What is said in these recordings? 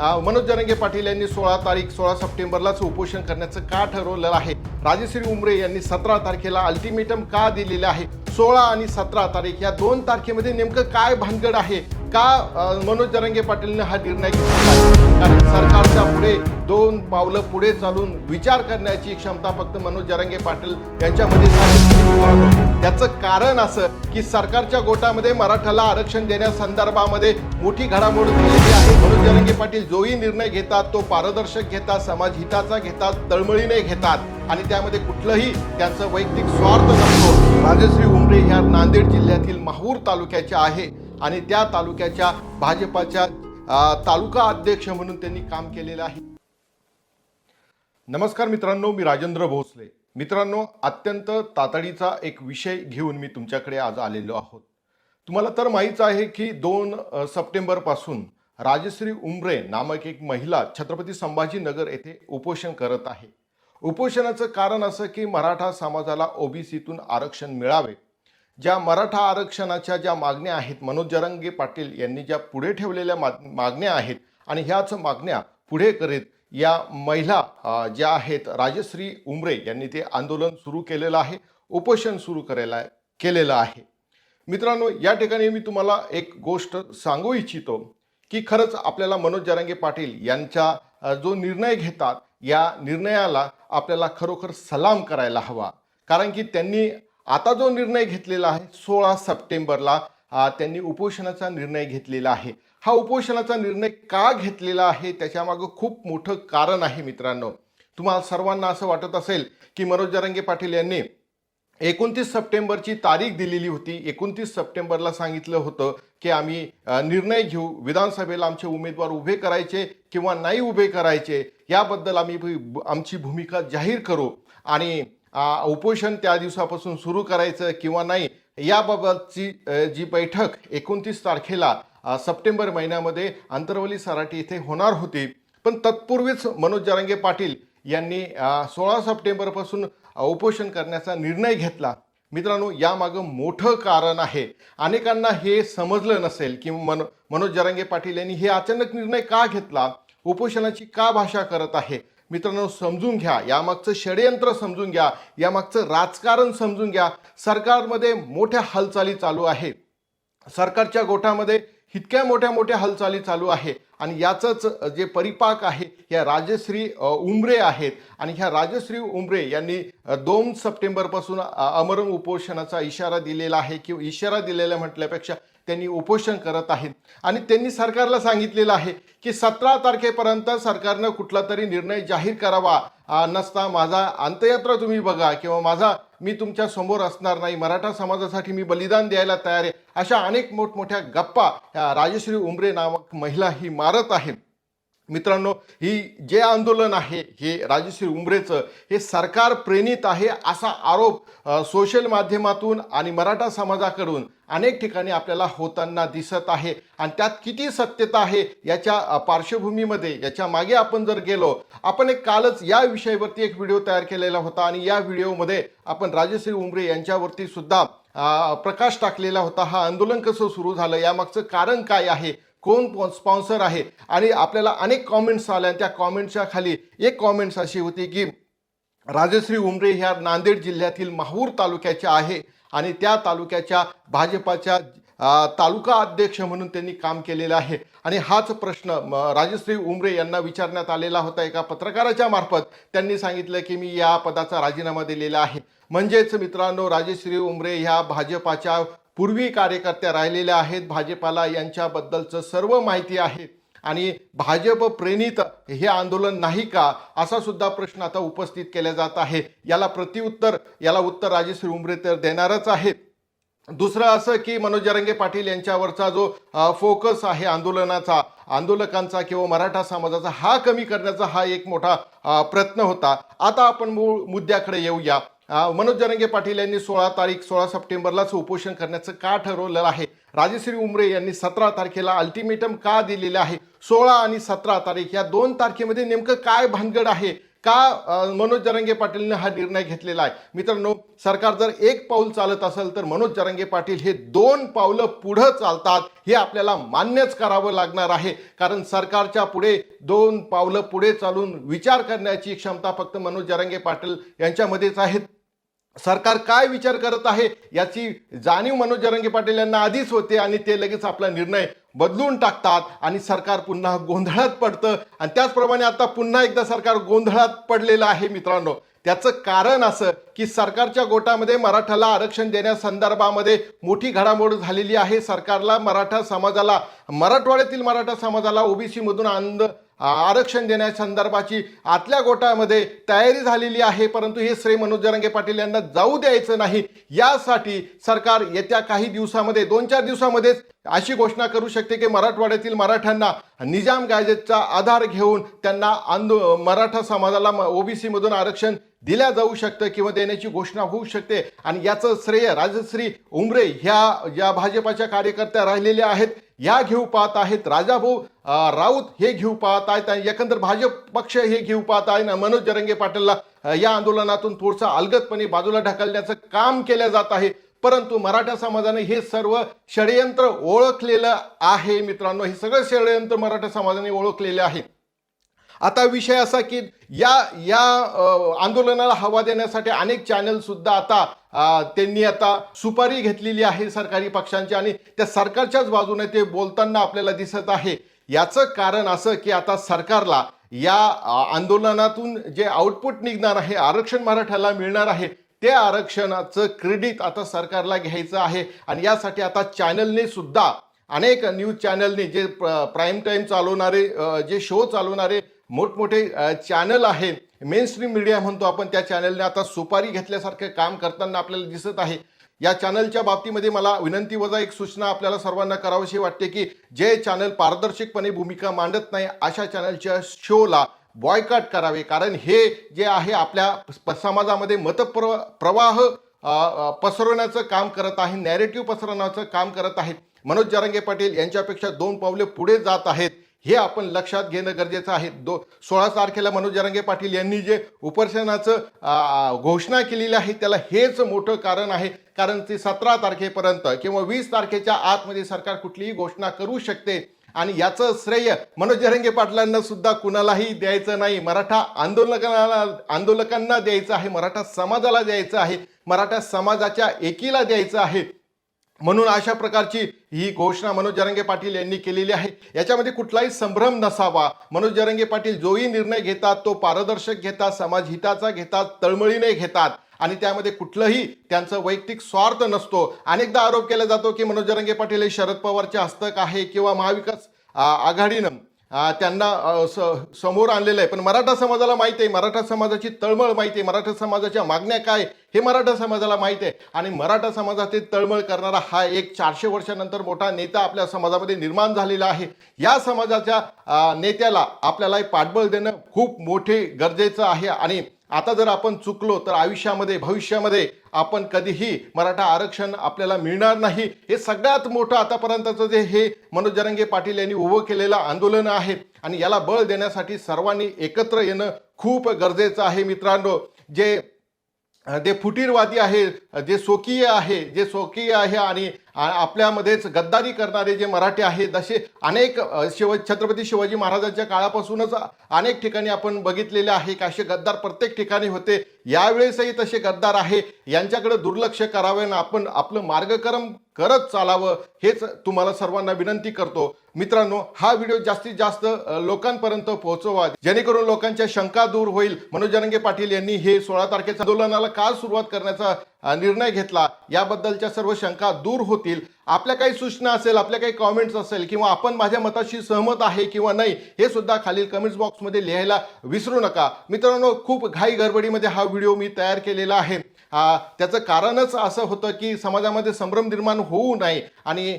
मनोज जरंगे पाटील यांनी सोळा तारीख सोळा सप्टेंबरलाच उपोषण करण्याचं का ठरवलेलं आहे? राजश्री उमरे यांनी सतरा तारखेला अल्टिमेटम का दिलेलं आहे? सोळा आणि सतरा तारीख या दोन तारखेमध्ये नेमकं काय भानगड आहे? का मनोज जरंगे पाटीलने हा निर्णय घेतला कारण सरकारच्या पुढे दोन पावलं पुढे चालून विचार करण्याची क्षमता फक्त मनोज जरंगे पाटील यांच्यामध्ये त्याचं कारण असं की सरकारच्या गोटामध्ये मराठाला आरक्षण देण्यासंदर्भामध्ये मोठी घडामोड झालेली आहे. मनोज जरंगे पाटील जोही निर्णय घेतात तो पारदर्शक घेतात समाजहिताचा घेतात तळमळीने घेतात आणि त्यामध्ये कुठलंही त्यांचं वैयक्तिक स्वार्थ नसतो. राजश्री उमरे ह्या नांदेड जिल्ह्यातील माहूर तालुक्याच्या आहे. आणि त्या तालुक्याच्या भाजपाच्या तालुका अध्यक्ष म्हणून त्यांनी काम केलेलं आहे. नमस्कार मित्रांनो मी राजेंद्र भोसले. मित्रांनो अत्यंत तातडीचा एक विषय घेऊन मी तुमच्याकडे आज आलेलो आहोत. तुम्हाला तर माहीत आहे की दोन सप्टेंबरपासून राजश्री उमरे नामक एक महिला छत्रपती संभाजीनगर येथे उपोषण करत आहे. उपोषणाचं कारण असं की मराठा समाजाला ओबीसीतून आरक्षण मिळावे ज्या मराठा आरक्षणाच्या ज्या मागण्या आहेत मनोज जरंगे पाटील यांनी ज्या पुढे ठेवलेल्या माग मागण्या आहेत आणि ह्याच मागण्या पुढे करीत या महिला ज्या आहेत राजश्री उमरे यांनी ते आंदोलन सुरू केलेलं आहे उपोषण सुरू करायला केलेलं आहे. मित्रांनो या ठिकाणी मी तुम्हाला एक गोष्ट सांगू इच्छितो की खरंच आपल्याला मनोज जरांगे पाटील यांचा जो निर्णय घेतात या निर्णयाला आपल्याला खरोखर सलाम करायला हवा. कारण की त्यांनी आता जो निर्णय घेतलेला आहे सोळा सप्टेंबरला त्यांनी उपोषणाचा निर्णय घेतलेला आहे. हा उपोषणाचा निर्णय का घेतलेला आहे त्याच्यामागं खूप मोठं कारण आहे मित्रांनो. तुम्हाला सर्वांना असं वाटत असेल की मनोज जरांगे पाटील यांनी एकोणतीस सप्टेंबरची तारीख दिलेली होती. एकोणतीस सप्टेंबरला सांगितलं होतं की आम्ही निर्णय घेऊ. विधानसभेला आमचे उमेदवार उभे करायचे किंवा नाही उभे करायचे याबद्दल आम्ही आमची भूमिका जाहीर करू. आणि उपोषण त्या दिवसापासून सुरू करायचं किंवा नाही याबाबतची जी बैठक एकोणतीस तारखेला सप्टेंबर महिन्यामध्ये आंतरवली सराटी इथे होणार होती. पण तत्पूर्वीच मनोज जरांगे पाटील यांनी सोळा सप्टेंबरपासून उपोषण करण्याचा निर्णय घेतला. मित्रांनो यामागं मोठं कारण आहे. अनेकांना हे समजलं नसेल की मन मनोज जरांगे पाटील यांनी हे अचानक निर्णय का घेतला? उपोषणाची का भाषा करत आहे? मित्रांनो समजून घ्या. यामागचं षडयंत्र समजून घ्या. यामागचं राजकारण समजून घ्या. सरकारमध्ये मोठ्या हालचाली चालू आहे सरकारच्या गोठामध्ये इतक्या मोठ्या मोठ्या हालचाली चालू आहे आणि याचंच जे परिपाक आहे या राजश्री उमरे आहेत. आणि ह्या राजश्री उमरे यांनी दोन सप्टेंबरपासून अमरण उपोषणाचा इशारा दिलेला आहे किंवा इशारा दिलेला म्हटल्यापेक्षा त्यांनी उपोषण करत आहेत. आणि त्यांनी सरकारला सांगितलेलं आहे की सतरा तारखेपर्यंत सरकारनं कुठला तरी निर्णय जाहीर करावा. नसता माझा अंतयात्रा तुम्ही बघा किंवा माझा मी तुमच्यासमोर असणार नाही. मराठा समाजासाठी मी बलिदान द्यायला तयार आहे. अशा अनेक मोठमोठ्या गप्पा राजश्री उमरे नामक महिला ही मारत आहेत. मित्रांनो ही जे आंदोलन आहे हे राजश्री उमरेचं हे सरकार प्रेरित आहे असा आरोप सोशल माध्यमातून आणि मराठा समाजाकडून अनेक ठिकाणी आपल्याला होताना दिसत आहे. आणि त्यात किती सत्यता आहे याच्या पार्श्वभूमीमध्ये याच्या मागे आपण जर गेलो आपण एक कालच या विषयावरती एक व्हिडिओ तयार केलेला होता आणि या व्हिडिओमध्ये आपण राजश्री उमरे यांच्यावरती सुद्धा प्रकाश टाकलेला होता. हा आंदोलन कसं सुरू झालं यामागचं कारण काय आहे कोण स्पॉन्सर आहे? आणि आपल्याला अनेक कॉमेंट्स आल्या त्या कॉमेंटच्या खाली एक कॉमेंट्स अशी होती की राजश्री उमरे ह्या नांदेड जिल्ह्यातील माहूर तालुक्याच्या आहे आणि त्या तालुक्याच्या भाजपाच्या तालुका अध्यक्ष म्हणून त्यांनी काम केलेलं आहे. आणि हाच प्रश्न राजश्री उमरे यांना विचारण्यात आलेला होता एका पत्रकाराच्या मार्फत. त्यांनी सांगितलं की मी या पदाचा राजीनामा दिलेला आहे. म्हणजेच मित्रांनो राजश्री उमरे ह्या भाजपाच्या पूर्वी कार्यकर्त्या राहिलेल्या आहेत. भाजपाला यांच्याबद्दलचं सर्व माहिती आहे. आणि भाजप प्रेरित हे आंदोलन नाही का? असा सुद्धा प्रश्न आता उपस्थित केला जात आहे. याला प्रतिउत्तर याला उत्तर राजेश्री उमरे तर देणारच आहेत. दुसरं असं की मनोज जरंगे पाटील यांच्यावरचा जो फोकस आहे आंदोलनाचा आंदोलकांचा किंवा मराठा समाजाचा हा कमी करण्याचा हा एक मोठा प्रयत्न होता. आता आपण मूळ मुद्द्याकडे येऊया. मनोज जरंगे पाटील यांनी सोळा तारीख सोळा सप्टेंबरलाच उपोषण करण्याचं का ठरवलेलं आहे? राजश्री उमरे यांनी सतरा तारखेला अल्टिमेटम का दिलेलं आहे? सोळा आणि सतरा तारीख या दोन तारखेमध्ये नेमकं काय भानगड आहे? का मनोज जरंगे पाटीलने हा निर्णय घेतलेला आहे? मित्रांनो सरकार जर एक पाऊल चालत असेल तर मनोज जरंगे पाटील हे दोन पावलं पुढं चालतात हे आपल्याला मान्यच करावं लागणार आहे. कारण सरकारच्या पुढे दोन पावलं पुढे चालून विचार करण्याची क्षमता फक्त मनोज जरंगे पाटील यांच्यामध्येच आहेत. सरकार काय विचार करत आहे याची जाणीव मनोज जरांगे पाटील यांना आधीच होते आणि ते लगेच आपला निर्णय बदलून टाकतात आणि सरकार पुन्हा गोंधळात पडतं. आणि त्याचप्रमाणे आता पुन्हा एकदा सरकार गोंधळात पडलेलं आहे मित्रांनो. त्याचं कारण असं की सरकारच्या गोटामध्ये मराठाला आरक्षण देण्यासंदर्भामध्ये मोठी घडामोड झालेली आहे. सरकारला मराठा समाजाला मराठवाड्यातील मराठा समाजाला ओबीसीमधून आंद आरक्षण देण्यासंदर्भाची आतल्या गोटामध्ये तयारी झालेली आहे परंतु हे श्री मनोज जरांगे पाटील यांना जाऊ द्यायचं नाही. यासाठी सरकार येत्या काही दिवसामध्ये दोन चार दिवसामध्येच अशी घोषणा करू शकते की मराठवाड्यातील मराठ्यांना निजाम गॅजेटचा आधार घेऊन त्यांना आंदो मराठा समाजाला ओबीसीमधून आरक्षण दिल्या जाऊ शकतं किंवा देण्याची घोषणा होऊ शकते. आणि याचं श्रेय राजश्री उमरे ह्या ज्या भाजपाच्या कार्यकर्त्या राहिलेल्या आहेत. या घेऊ पाहत आहेत. राजाभाऊ राऊत हे घेऊ पाहत आहेत आणि एकंदर भाजप पक्ष हे घेऊ पाहत आहे ना. मनोज जरंगे पाटीलला या आंदोलनातून थोडंसं अलगदपणे बाजूला ढकलण्याचं काम केलं जात आहे. परंतु मराठा समाजाने हे सर्व षडयंत्र ओळखलेलं आहे मित्रांनो. हे सगळं षडयंत्र मराठा समाजाने ओळखलेले आहे. आता विषय असा की या या आंदोलनाला हवा देण्यासाठी अनेक चॅनलसुद्धा आता त्यांनी आता सुपारी घेतलेली आहे सरकारी पक्षांची आणि त्या सरकारच्याच बाजूने ते बोलताना आपल्याला दिसत आहे. याचं कारण असं की आता सरकारला या आंदोलनातून जे आउटपुट निघणार आहे आरक्षण मराठ्याला मिळणार आहे ते आरक्षणाचं क्रेडिट आता सरकारला घ्यायचं आहे आणि यासाठी आता चॅनलने सुद्धा अनेक न्यूज चॅनलने जे प्राईम टाईम चालवणारे जे शो चालवणारे मोठमोठे चॅनल आहे मेन स्ट्रीम मीडिया म्हणतो आपण त्या चॅनलने आता सुपारी घेतल्यासारखं काम करताना आपल्याला दिसत आहे. या चॅनलच्या बाबतीमध्ये मला विनंती वजा एक सूचना आपल्याला सर्वांना करावीशी वाटते की जे चॅनल पारदर्शकपणे भूमिका मांडत नाही अशा चॅनलच्या शोला बॉयकॉट करावे. कारण हे जे आहे आपल्या प- समाजामध्ये मतप्र प्रवाह पसरवण्याचं काम करत आहे नॅरेटिव्ह पसरवण्याचं काम करत आहेत मनोज जरंगे पाटील यांच्यापेक्षा दोन पावले पुढे जात आहेत. हे आपण लक्षात घेणं गरजेचं आहे. दो सोळा तारखेला मनोज जरांगे पाटील यांनी जे उपोषणाचं घोषणा केलेली आहे त्याला हेच मोठं कारण आहे. कारण ते सतरा तारखेपर्यंत किंवा वीस तारखेच्या आतमध्ये सरकार कुठलीही घोषणा करू शकते. आणि याचं श्रेय मनोज जरंगे पाटलांना सुद्धा कुणालाही द्यायचं नाही. मराठा आंदोलकांना आंदोलकांना द्यायचं आहे मराठा समाजाला द्यायचं आहे मराठा समाजाच्या एकीला द्यायचं आहे. म्हणून अशा प्रकारची ही घोषणा मनोज जरंगे पाटील यांनी केलेली आहे. याच्यामध्ये कुठलाही संभ्रम नसावा. मनोज जरंगे पाटील जोही निर्णय घेतात तो पारदर्शक घेतात समाजहिताचा घेतात तळमळीने घेतात. आणि त्यामध्ये कुठलंही त्यांचं वैयक्तिक स्वार्थ नसतो. अनेकदा आरोप केला जातो की मनोज जरंगे पाटील हे शरद पवारचे हस्तक आहे किंवा महाविकास आघाडीनं. त्यांना स- समोर आणलेलं आहे. पण मराठा समाजाला माहिती आहे मराठा समाजाची तळमळ माहिती आहे मराठा समाजाच्या मागण्या काय हे मराठा समाजाला माहिती आहे. आणि मराठा समाजातील तळमळ करणारा हा एक चारशे वर्षानंतर मोठा नेता आपल्या समाजामध्ये निर्माण झालेला आहे. या समाजाच्या नेत्याला आपल्याला पाठबळ देणं खूप मोठे गरजेचं आहे. आणि आता जर आपण चुकलो तर आयुष्यामध्ये भविष्यामध्ये आपण कधीही मराठा आरक्षण आपल्याला मिळणार नाही. हे सगळ्यात मोठं आतापर्यंतचं जे हे मनोज जरंगे पाटील यांनी उभं केलेलं आंदोलन आहे. आणि याला बळ देण्यासाठी सर्वांनी एकत्र येणं खूप गरजेचं आहे मित्रांनो. जे जे फुटीरवादी आहे जे स्वकीय आहे जे स्वकीय आहे आणि आपल्यामध्येच गद्दारी करणारे जे मराठी आहेत असे अनेक शिव छत्रपती शिवाजी महाराजांच्या काळापासूनच अनेक ठिकाणी आपण बघितलेले आहे की असे गद्दार प्रत्येक ठिकाणी होते. यावेळेसही तसे गद्दार आहे. यांच्याकडे दुर्लक्ष करावे आणि आपण आपलं मार्गक्रम करत चालावं हेच तुम्हाला सर्वांना विनंती करतो. मित्रांनो हा व्हिडिओ जास्तीत जास्त लोकांपर्यंत पोहोचवा. जेणेकरून लोकांच्या शंका दूर होईल. मनोज जरंगे पाटील यांनी हे सोळा तारखेच्या आंदोलनाला काल सुरुवात करण्याचा निर्णय घेतला. याबद्दलच्या सर्व शंका दूर होतील. आपल्या काही सूचना असेल आपल्या काही कॉमेंट्स असेल किंवा आपण माझ्या मताशी सहमत आहे किंवा नाही हे सुद्धा खालील कमेंट्स बॉक्समध्ये लिहायला विसरू नका. मित्रांनो खूप घाई गडबडीमध्ये हा व्हिडिओ मी तयार केलेला आहे. त्याचं कारणच असं होतं की समाजामध्ये संभ्रम निर्माण होऊ नये. आणि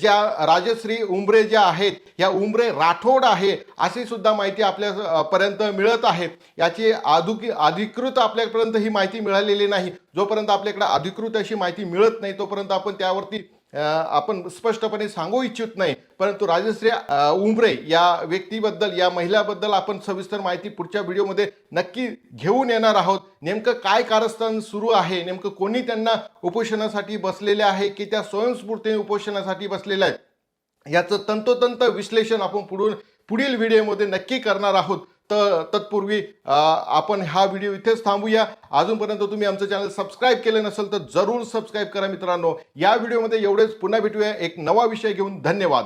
ज्या राजश्री उंबरे ज्या आहेत या उंबरे राठोड आहे अशी सुद्धा माहिती आपल्यापर्यंत मिळत आहे. याची आधुकी अधिकृत आपल्यापर्यंत ही माहिती मिळालेली नाही. जोपर्यंत आपल्याकडे अधिकृत अशी माहिती मिळत नाही तोपर्यंत आपण त्यावरती आपण स्पष्टपणे सांगू इच्छित नाही परंतु राजश्री उमरे उंबरे या व्यक्तीबद्दल या महिलाबद्दल आपण सविस्तर माहिती पुढच्या व्हिडिओमध्ये नक्की घेऊन येणार आहोत. नेमकं काय कारस्थान सुरू आहे? नेमकं कोणी त्यांना उपोषणासाठी बसलेले आहे? की त्या स्वयंस्फूर्तीने उपोषणासाठी बसलेल्या आहेत? याचं तंतोतंत विश्लेषण आपण पुढून पुढील व्हिडिओमध्ये नक्की करणार आहोत. तर तत्पूर्वी आपण हा व्हिडिओ इथेच थांबूया. अजूनपर्यंत तुम्ही आमचं चॅनल सबस्क्राईब केलं नसेल तर जरूर सबस्क्राईब करा मित्रांनो. या व्हिडिओमध्ये एवढेच. पुन्हा भेटूया. एक नवा विषय घेऊन धन्यवाद.